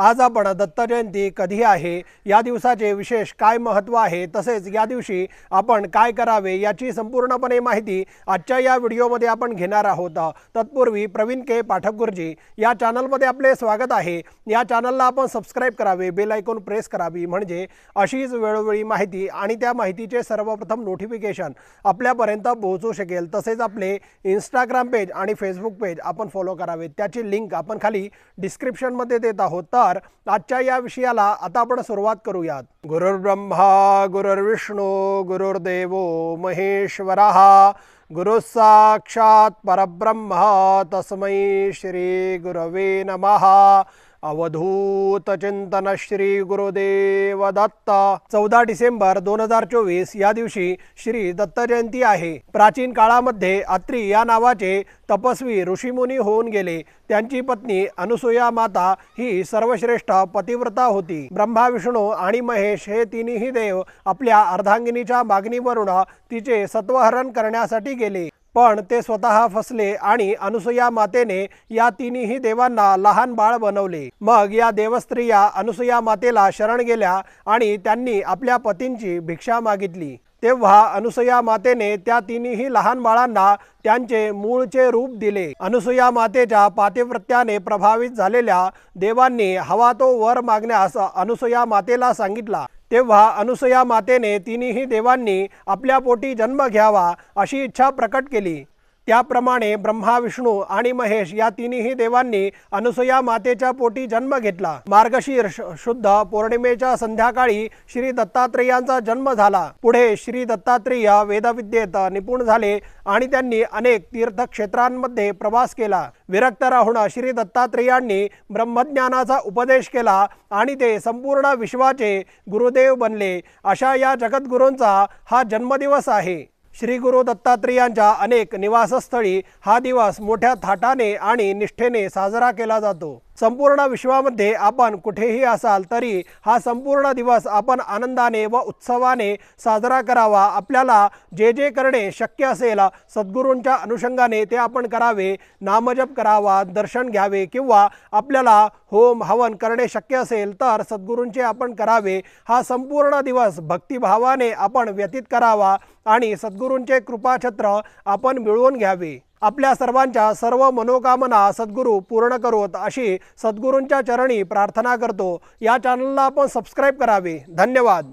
आज आपण दत्त जयंती कधी आहे? या दिवसाचे विशेष काय महत्त्व आहे? तसेच या दिवशी आपण काय करावे? याची संपूर्णपणे माहिती आजच्या या व्हिडिओमध्ये आपण घेणार आहोत. तत्पूर्वी प्रवीण के. पाठक गुरुजी या चॅनलमध्ये आपले स्वागत आहे. या चॅनलला आपण सबस्क्राईब करावे बेल आयकॉन प्रेस करावी म्हणजे अशीच वेळोवेळी माहिती आणि त्या माहितीचे सर्वप्रथम नोटिफिकेशन आपल्यापर्यंत पोहोचू शकेल. तसेच आपले इंस्टाग्राम पेज आणि फेसबुक पेज आपण फॉलो करावे. त्याची लिंक आपण खाली डिस्क्रिप्शनमध्ये देत आहोत. तर आजच्या या विषयाला आता आपण सुरुवात करूयात. गुरुर्ब्रह्मा गुरुर्विष्णू गुरुर्देवो महेश्वरा. गुरुसाक्षात परब्रह्म तस्मै श्री गुरवे नमः। अवधूत चिंतन श्री गुरुदेव दत्त चौदा डिसेंबर दोन हजार चोवीस या दिवशी श्री दत्त जयंती आहे. प्राचीन काळामध्ये अत्री या नावाचे तपस्वी ऋषीमुनी होऊन गेले. त्यांची पत्नी अनुसूया माता ही सर्वश्रेष्ठ पतिव्रता होती. ब्रह्मा विष्णू आणि महेश हे तिन्ही देव आपल्या अर्धांगिनीच्या मागणीवरून तिचे सत्वहरण करण्यासाठी गेले. पण ते स्वतः फसले आणि अनुसया मातेने या तिन्ही देवांना लहान बाळ बनवले. मग या देवस्त्रिया अनुसया मातेला शरण गेल्या आणि त्यांनी आपल्या पतींची भिक्षा मागितली. तेव्हा अनुसया मातेने त्या तिन्ही लहान बाळांना त्यांचे मूळचे रूप दिले. अनुसया मातेच्या पातिव्रत्याने प्रभावित झालेल्या देवांनी हवा तो वर मागण्यास अनुसया मातेला सांगितला. तेव्हा अनुसया मातेने तिन्ही देवांनी आपल्या पोटी जन्म घ्यावा अशी इच्छा प्रकट केली. त्याप्रमाणे ब्रह्मा विष्णू आणि महेश या तिन्ही देवांनी अनुसया मातेच्या पोटी जन्म घेतला. मार्गशीर्ष शुद्ध पौर्णिमेच्या संध्याकाळी श्री दत्तात्रेयांचा जन्म झाला. पुढे श्री दत्तात्रेय वेदविद्येत निपुण झाले आणि त्यांनी अनेक तीर्थक्षेत्रांमध्ये प्रवास केला. विरक्त राहून श्री दत्तात्रेयांनी ब्रह्मज्ञानाचा उपदेश केला आणि ते संपूर्ण विश्वाचे गुरुदेव बनले. अशा या जगद्गुरूंचा हा जन्मदिवस आहे. श्री गुरु दत्तात्रेयांच्या अनेक निवासस्थळी हा दिवस मोठ्या थाटाने आणि निष्ठेने साजरा केला जातो. संपूर्ण विश्वामध्ये आपण कुठेही असाल तरी हा संपूर्ण दिवस आपण आनंदाने व उत्सवाने साजरा करावा. आपल्याला जे जे करणे शक्य असेल सद्गुरूंच्या अनुषंगाने ते आपण करावे. नामजप करावा दर्शन घ्यावे किंवा आपल्याला होम हवन करणे शक्य असेल तर सद्गुरूंचे आपण करावे. हा संपूर्ण दिवस भक्तिभावाने आपण व्यतीत करावा आणि सद्गुरूंचे कृपाछत्र आपण मिळवून घ्यावे. आपल्या सर्वांच्या सर्व मनोकामना सद्गुरू पूर्ण करोत अशी सद्गुरूंच्या चरणी प्रार्थना करतो. या चॅनलला आपण सबस्क्राईब करावे. धन्यवाद.